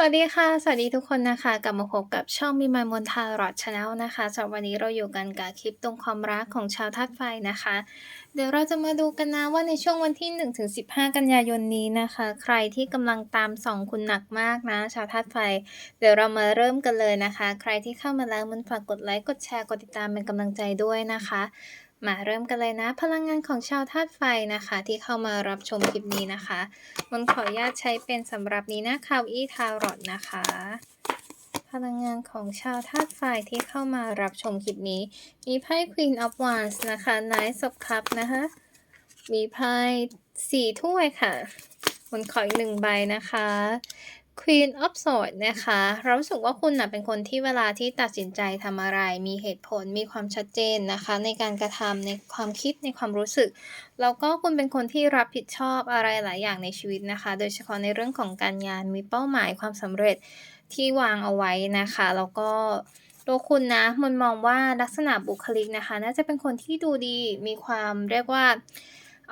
สวัสดีค่ะ สวัสดีทุกคนนะคะ กลับมาพบกับช่องมีมายมนทารอดชาแนลนะคะสำหรับวันนี้เราอยู่กันกับคลิปตรงความรักของชาวธาตุไฟนะคะ เดี๋ยวเราจะมาดูกันนะว่าในช่วงวันที่ 1-15 กันยายนนี้นะคะ ใครที่กำลังตามส่องคุณหนักมากนะ ชาวธาตุไฟ เดี๋ยวเรามาเริ่มกันเลยนะคะ ใครที่เข้ามาแล้วมันฝากกดไลค์กดแชร์กดติดตามเป็นกำลังใจด้วยนะคะ มาเริ่มกันเลยนะ พลังงานของชาวธาตุไฟนะคะ ที่เข้ามารับชมคลิปนี้นะคะมันขออนุญาตใช้เป็นสำหรับนี้นะคาวอี้ทารอดนะคะ พลังงานของชาวธาตุไฟที่เข้ามารับชมคลิปนี้ มีไพ่ Queen of Wands นะคะ Knight of Cups นะคะ มีไพ่สี่ถ้วยค่ะมันขออีกหนึ่งใบนะคะ Queen of Swords นะคะ เรารู้สึกว่าคุณนะเป็นคนที่เวลาที่ตัดสินใจทำอะไร มีเหตุผล มีความชัดเจนนะคะ ในการกระทำในความคิด ในความรู้สึก แล้วก็คุณเป็นคนที่รับผิดชอบอะไรหลายอย่างในชีวิตนะคะ โดยเฉพาะในเรื่องของการงาน มีเป้าหมายความสำเร็จที่วางเอาไว้นะคะ แล้วก็ตัวคุณนะมันมองว่าลักษณะบุคลิกนะคะ น่าจะเป็นคนที่ดูดี มีความเรียกว่า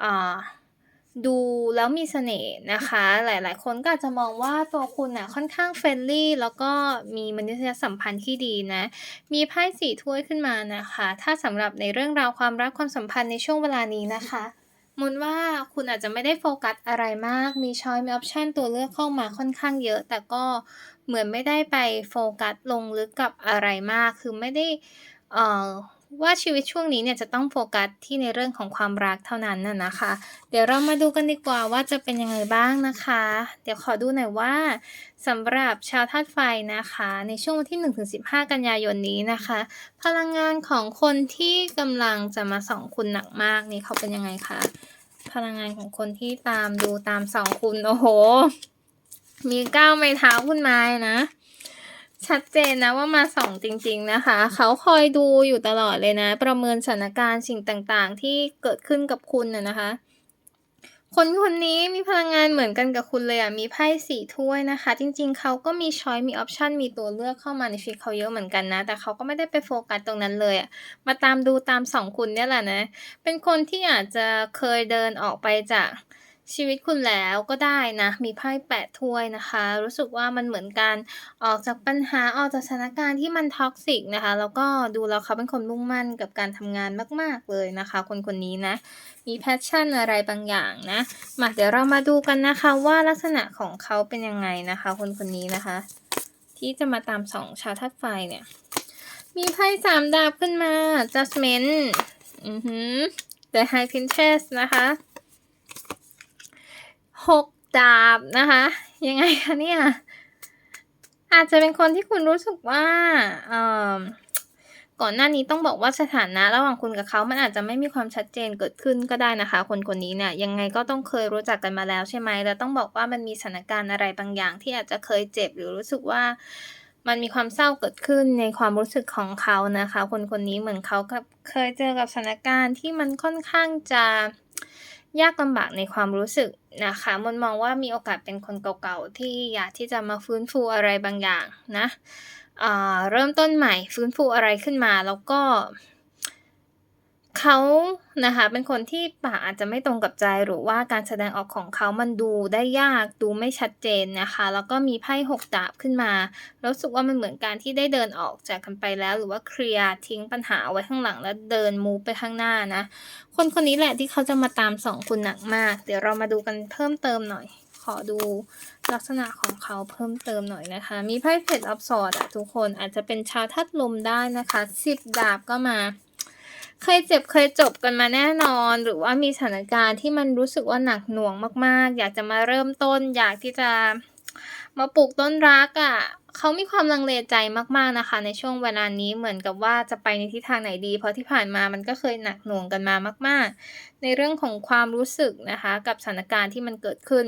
อ่า ดูแล้วมีเสน่ห์นะคะ หลายๆ คนก็อาจจะมองว่าตัวคุณน่ะค่อนข้างเฟรนลี่ แล้วก็มีมนุษยสัมพันธ์ที่ดีนะ มีไพ่สี่ถ้วยขึ้นมานะคะ ถ้าสำหรับในเรื่องราวความรักความสัมพันธ์ในช่วงเวลานี้นะคะมนว่าคุณอาจจะไม่ได้โฟกัสอะไรมาก มีช้อยมีออปชันตัวเลือกเข้ามาค่อนข้างเยอะ แต่ก็เหมือนไม่ได้ไปโฟกัสลงลึกกับอะไรมาก คือไม่ได้เอ่อ ว่าชีวิตช่วงนี้เนี่ยจะต้องโฟกัสที่ในเรื่องของความรักเท่านั้นน่ะนะคะ เดี๋ยวเรามาดูกันดีกว่าว่าจะเป็นยังไงบ้างนะคะ เดี๋ยวขอดูหน่อยว่าสำหรับชาวธาตุไฟนะคะ ในช่วงวันที่ 1-15 กันยายนนี้นะคะ พลังงานของคนที่กำลังจะมาส่องคุณหนักมากนี่เขาเป็นยังไงคะพลังงานของคนที่ตามดูตามส่องคุณโอ้โห มีก้าวไม้เท้าคุณไม้นะ ชัดเจนนะว่ามาส่องจริง ๆนะคะ เขาคอยดูอยู่ตลอดเลยนะ ประเมินสถานการณ์สิ่งต่างๆ ที่เกิดขึ้นกับคุณนะนะคะ คนคนนี้มีพลังงานเหมือนกันกับคุณเลยอะมีไพ่สี่ถ้วยนะคะ จริง ๆ เขาก็มีช้อยมีออปชันมีตัวเลือกเข้ามาในชีวิตเขาเยอะเหมือนกันนะ แต่เขาก็ไม่ได้ไปโฟกัสตรงนั้นเลยอะมาตามดูตามสองคุณเนี่ยแหละนะ เป็นคนที่อาจจะเคยเดินออกไปจาก ชีวิตคุณแล้วก็ได้นะ มีไพ่แปดถ้วยนะคะ รู้สึกว่ามันเหมือนการออกจากปัญหาออกจากสถานการณ์ที่มันท็อกซิกนะคะ แล้วก็ดูแล้วเขาเป็นคนมุ่งมั่นกับการทำงานมาก ๆ เลยนะคะ คนคนนี้นะ มีแพชชั่นอะไรบางอย่างนะมาเดี๋ยวเรามาดูกันนะคะว่าลักษณะของเขาเป็นยังไงนะคะ คนคนนี้นะคะ ที่จะมาตามสองชาวธาตุไฟเนี่ย มีไพ่สามดาบขึ้นมา judgment อือหือ the high princess นะคะ หกดาบนะคะ ยังไงคะเนี่ยอาจจะเป็นคนที่คุณรู้สึกว่าเอ่อก่อนหน้านี้ต้องบอกว่าสถานะระหว่างคุณกับเขามันอาจจะไม่มีความชัดเจนเกิดขึ้นก็ได้นะคะ คนคนนี้เนี่ยยังไงก็ต้องเคยรู้จักกันมาแล้วใช่ไหมแล้วต้องบอกว่ามันมีสถานการณ์อะไรบางอย่าง ที่อาจจะเคยเจ็บหรือรู้สึกว่า มันมีความเศร้าเกิดขึ้นในความรู้สึกของเขานะคะ คนคนนี้เหมือนเขากับเคยเจอกับสถานการณ์ที่มันค่อนข้างจะ ยากลำบากในความรู้สึกนะคะมนมองว่ามีโอกาสเป็นคนเก่าๆที่อยากที่จะมาฟื้นฟูอะไรบางอย่างนะเริ่มต้นใหม่ฟื้นฟูอะไรขึ้นมาแล้วก็ เขานะคะเป็นคนที่ปากอาจจะไม่ตรงกับใจหรือว่าการแสดงออกของเขามันดูได้ยากดูไม่ชัดเจนนะคะ แล้วก็มีไพ่หกดาบขึ้นมารู้สึกว่ามันเหมือนการที่ได้เดินออกจากกันไปแล้ว หรือว่าเคลียร์ทิ้งปัญหาไว้ข้างหลังแล้วเดินมูฟไปข้างหน้านะ คนคนนี้แหละที่เขาจะมาตามสองคุณหนักมาก เดี๋ยวเรามาดูกันเพิ่มเติมหน่อย ขอดูลักษณะของเขาเพิ่มเติมหน่อยนะคะ มีไพ่เพชรอัพสอดอะทุกคนอาจจะเป็นชาวทัดลมได้นะคะสิบดาบก็มา เคยเจ็บเคยจบกันมาแน่นอน หรือว่ามีสถานการณ์ที่มันรู้สึกว่าหนักหน่วงมาก ๆ อยากจะมาเริ่มต้น อยากที่จะมาปลูกต้นรักอะ่ะเขามีความลังเลใจมากๆนะคะ ในช่วงเวลานี้เหมือนกับว่าจะไปในทิศทางไหนดี เพราะที่ผ่านมามันก็เคยหนักหน่วงกันมามาก ๆ ในเรื่องของความรู้สึกนะคะ กับสถานการณ์ที่มันเกิดขึ้น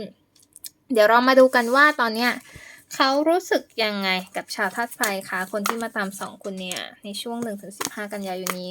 เดี๋ยวเรามาดูกันว่าตอนเนี้ยเขารู้สึกยังไงกับชาวธาตุไฟคะคนที่มาตามสองคนเนี่ยในช่วง1-15 กันยายนนี้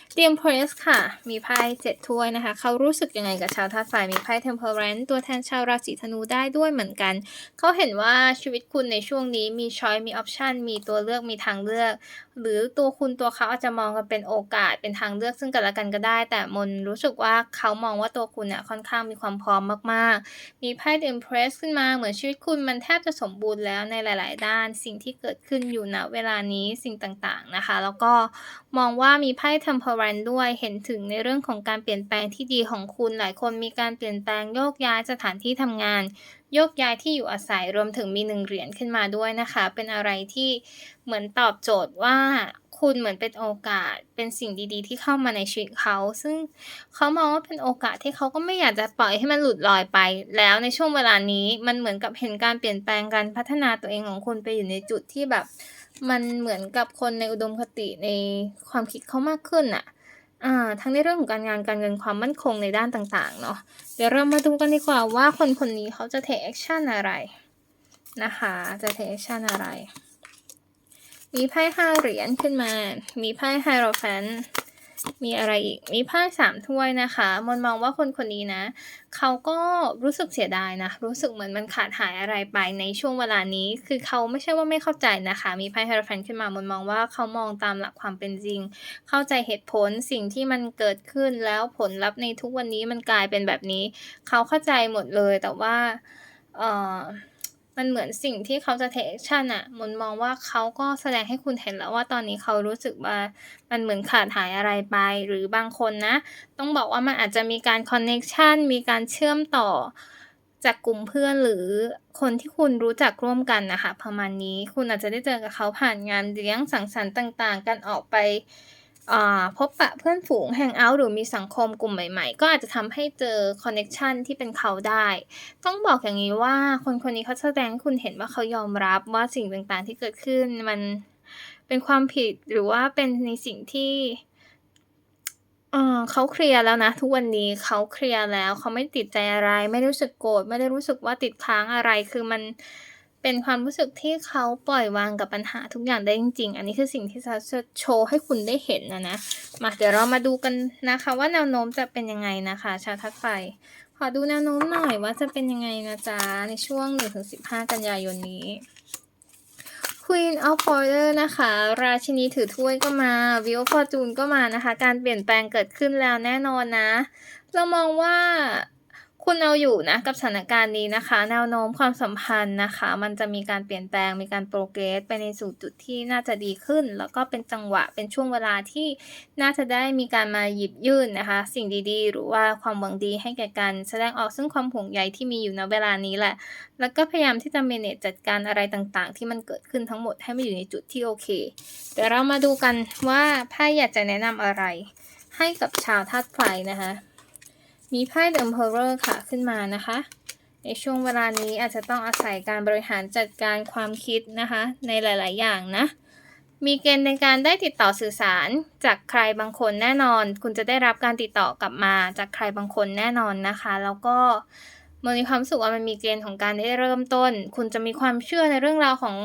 The Empress ค่ะ มีไพ่เจ็ดถ้วยนะคะ เขารู้สึกยังไงกับชาวธาตุไฟ มีไพ่ Temperance ตัวแทนชาวราศีธนูได้ด้วยเหมือนกัน เขาเห็นว่าชีวิตคุณในช่วงนี้มีช้อยมีออปชันมีตัวเลือกมีทางเลือก หรือตัวคุณตัวเขาอาจจะมองกันเป็นโอกาสเป็นทางเลือกซึ่งกันและกันก็ได้ แต่มนรู้สึกว่าเขามองว่าตัวคุณเนี่ยค่อนข้างมีความพร้อมมากๆ มีไพ่ The Empress ขึ้นมาเหมือนชีวิตคุณมันแทบจะสมบูรณ์แล้วในหลาย ๆ ด้าน สิ่งที่เกิดขึ้นอยู่ณเวลานี้สิ่งต่าง ๆ นะคะ แล้วก็มองว่ามีไพ่ Temperance ด้วย เห็นถึงในเรื่องของการเปลี่ยนแปลงที่ดีของคุณ หลายคนมีการเปลี่ยนแปลงโยกย้ายสถานที่ทำงาน โยกย้ายที่อยู่อาศัยรวมถึงมีหนึ่งเหรียญขึ้นมาด้วยนะคะ เป็นอะไรที่เหมือนตอบโจทย์ว่าคุณเหมือนเป็นโอกาสเป็นสิ่งดีๆ ที่เข้ามาในชีวิตเขา ซึ่งเขามองว่าเป็นโอกาสที่เขาก็ไม่อยากจะปล่อยให้มันหลุดลอยไป แล้วในช่วงเวลานี้มันเหมือนกับเห็นการเปลี่ยนแปลงการพัฒนาตัวเองของคุณไปอยู่ในจุดที่แบบ มันเหมือนกับคนในอุดมคติในความคิดเขามากขึ้นน่ะอ่าทั้งในเรื่องของการงานการเงินความมั่นคงในด้านต่างๆเนาะเดี๋ยวเรามาดูกันดีกว่าว่าคนคนนี้เขาจะ take action อะไรนะคะจะ take action อะไร มีไพ่ห้าเหรียญขึ้นมา มีไพ่ไฮโรแฟน มีอะไรอีก มีไพ่สามถ้วยนะคะมนมองว่าคนคนนี้นะ เขาก็รู้สึกเสียดายนะ รู้สึกเหมือนมันขาดหายอะไรไปในช่วงเวลานี้ คือเขาไม่ใช่ว่าไม่เข้าใจนะคะ มีไพ่ไฮโรแฟนขึ้นมามนมองว่าเขามองตามหลักความเป็นจริง เข้าใจเหตุผลสิ่งที่มันเกิดขึ้นแล้วผลลัพธ์ในทุกวันนี้มันกลายเป็นแบบนี้ เขาเข้าใจหมดเลยแต่ว่า เอ่อ มันเหมือนสิ่งที่เขาจะ take action อะมนมองว่าเขาก็แสดงให้คุณเห็นแล้วว่าตอนนี้เขารู้สึกว่ามันเหมือนขาดหายอะไรไป หรือบางคนนะ ต้องบอกว่ามันอาจจะมีการ connection มีการเชื่อมต่อจากกลุ่มเพื่อนหรือคนที่คุณรู้จักร่วมกันนะคะประมาณนี้คุณอาจจะได้เจอกับเขาผ่านงานเลี้ยงสังสรรค์ต่าง ๆ การออกไป พบปะเพื่อนฝูงแฮงเอาต์หรือมีสังคมกลุ่มใหม่ ๆ ก็อาจจะทำให้เจอคอนเน็กชันที่เป็นเขาได้ ต้องบอกอย่างงี้ว่าคนคนนี้เขาแสดงให้คุณเห็นว่าเขายอมรับว่าสิ่งต่างๆที่เกิดขึ้นมันเป็นความผิดหรือว่าเป็นในสิ่งที่เขาเคลียร์แล้วนะ ทุกวันนี้เขาเคลียร์แล้วเขาไม่ติดใจอะไร ไม่รู้สึกโกรธไม่ได้รู้สึกว่าติดค้างอะไรคือมัน เป็นความรู้สึกที่เขาปล่อยวางกับปัญหาทุกอย่างได้จริง ๆ อันนี้คือสิ่งที่จะโชว์ให้คุณได้เห็นอะนะ มาเดี๋ยวเรามาดูกันนะคะว่าแนวโน้มจะเป็นยังไงนะคะ ชาวธาตุไฟขอดูแนวโน้มหน่อยว่าจะเป็นยังไงนะจ๊ะ ในช่วง 1-15 กันยายนนี้ Queen of Water นะคะ ราชินีถือถ้วยก็มา Wheel of Fortune ก็มานะคะ การเปลี่ยนแปลงเกิดขึ้นแล้วแน่นอนนะ เรามองว่า คุณเอาอยู่นะกับสถานการณ์นี้นะคะ แนวโน้มความสัมพันธ์นะคะ มันจะมีการเปลี่ยนแปลงมีการ progress ไปในสู่จุดที่น่าจะดีขึ้น แล้วก็เป็นจังหวะเป็นช่วงเวลาที่น่าจะได้มีการมาหยิบยื่นนะคะ สิ่งดีๆ หรือว่าความหวังดีให้แก่กัน แสดงออกซึ่งความห่วงใยที่มีอยู่ณเวลานี้แหละ แล้วก็พยายามที่จะ manage จัดการอะไรต่างๆ ที่มันเกิดขึ้นทั้งหมดให้มาอยู่ในจุดที่โอเคเดี๋ยวเรามาดูกันว่าไพ่อยากจะแนะนำอะไร ให้กับชาวธาตุไฟนะคะ มีไพ่ The Emperor ค่ะขึ้นมานะคะ ในช่วงเวลานี้อาจจะต้องอาศัยการบริหารจัดการความคิดนะคะ ในหลาย ๆ อย่างนะ มีเกณฑ์ในการได้ติดต่อสื่อสาร จากใครบางคนแน่นอน คุณจะได้รับการติดต่อกลับมาจากใครบางคนแน่นอนนะคะ แล้วก็มันมีความสึกว่ามันมีเกณฑ์ของการได้เริ่มต้น คุณจะมีความเชื่อในเรื่องราวของ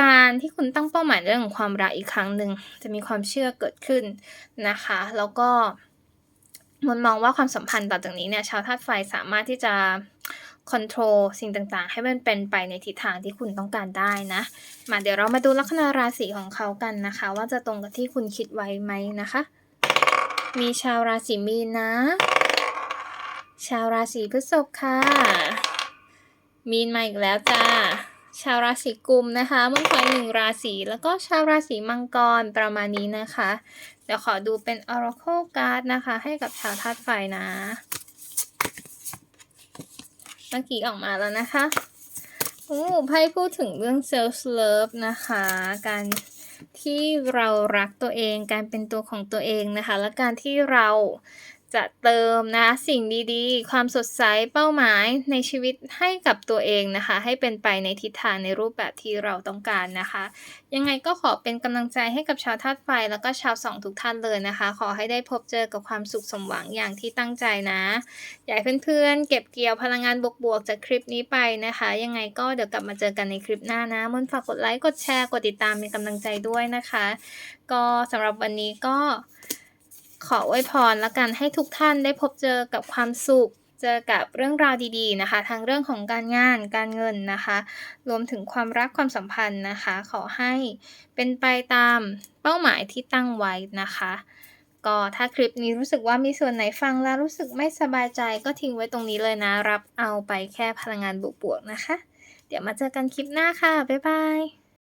การที่คุณตั้งเป้าหมายเรื่องของความรักอีกครั้งหนึ่งจะมีความเชื่อเกิดขึ้นนะคะ แล้วก็ มนมองว่าความสัมพันธ์ต่อจากนี้เนี่ยชาวธาตุไฟสามารถที่จะคอนโทรลสิ่งต่างๆ ให้มันเป็นไปในทิศทางที่คุณต้องการได้นะ มาเดี๋ยวเรามาดูลัคนาราศีของเขากันนะคะ ว่าจะตรงกับที่คุณคิดไว้ไหมนะคะ มีชาวราศีมีนนะ ชาวราศีพฤษภค่ะ มีนมาอีกแล้วจ้ะ ชาวราศีกุมนะคะมนขออีก1ราศีแล้วก็ชาวราศีมังกรประมาณนี้นะคะ เดี๋ยวขอดูเป็น Oracle Card นะคะ ให้กับชาวธาตุไฟนะเมื่อกี้ออกมาแล้วนะคะโอ้ไพ่พูดถึงเรื่อง Self Love นะคะ การที่เรารักตัวเอง การเป็นตัวของตัวเองนะคะ และการที่เรา จะเติมนะสิ่งดีๆ ความสดใสเป้าหมายในชีวิตให้กับตัวเองนะคะ ให้เป็นไปในทิศทางในรูปแบบที่เราต้องการนะคะ ยังไงก็ขอเป็นกำลังใจให้กับชาวธาตุไฟแล้วก็ชาว2ทุกท่านเลยนะคะ ขอให้ได้พบเจอกับความสุขสมหวังอย่างที่ตั้งใจนะอยากให้เพื่อนๆเก็บเกี่ยวพลังงานบวกๆจากคลิปนี้ไปนะคะ ยังไงก็เดี๋ยวกลับมาเจอกันในคลิปหน้านะมนฝากกดไลค์กดแชร์กดติดตามเป็นกำลังใจด้วยนะคะ ก็สำหรับวันนี้ก็ ขออวยพรแล้วกันให้ทุกท่านได้พบเจอกับความสุข เจอกับเรื่องราวดีๆนะคะทั้งเรื่องของการงานการเงินนะคะ รวมถึงความรักความสัมพันธ์นะคะ ขอให้เป็นไปตามเป้าหมายที่ตั้งไว้นะคะก็ถ้าคลิปนี้รู้สึกว่ามีส่วนไหนฟังแล้วรู้สึกไม่สบายใจก็ทิ้งไว้ตรงนี้เลยนะ รับเอาไปแค่พลังงานบวกๆนะคะ เดี๋ยวมาเจอกันคลิปหน้าค่ะ บ๊ายบาย